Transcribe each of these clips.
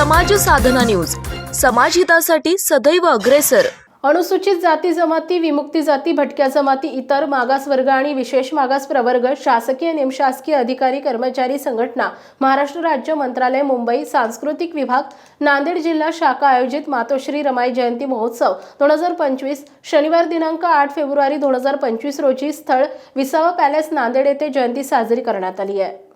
समाज साधना न्यूज. समाजहितासाठी सदैव अग्रेसर. अनुसूचित जाती जमाती विमुक्ती जाती भटक्या जमाती इतर मागास वर्ग आणि विशेष मागास प्रवर्ग शासकीय निमशासकीय अधिकारी कर्मचारी संघटना महाराष्ट्र राज्य मंत्रालय मुंबई सांस्कृतिक विभाग नांदेड जिल्हा शाखा आयोजित मातोश्री रमाई जयंती महोत्सव दोन हजार पंचवीस शनिवार दिनांक आठ फेब्रुवारी दोन हजार पंचवीस रोजी स्थळ विसावा पॅलेस नांदेड येथे जयंती साजरी करण्यात आली आहे.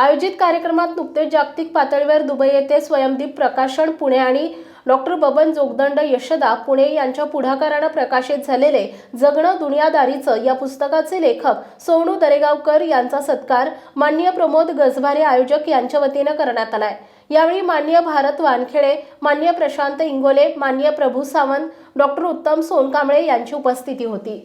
आयोजित कार्यक्रमात नुकतेच जागतिक पातळीवर दुबई येथे स्वयंदीप प्रकाशन पुणे आणि डॉक्टर बबन जोगदंड यशदा पुणे यांच्या पुढाकारानं प्रकाशित झालेले जगणं दुनियादारीचं या पुस्तकाचे लेखक सोनू दरेगावकर यांचा सत्कार मान्य प्रमोद गजभारे आयोजक यांच्या वतीनं करण्यात आलाय. यावेळी मान्य भारत वानखेडे मान्य प्रशांत इंगोले मान्य प्रभू सावंत डॉक्टर उत्तम सोनकांबळे यांची उपस्थिती होती.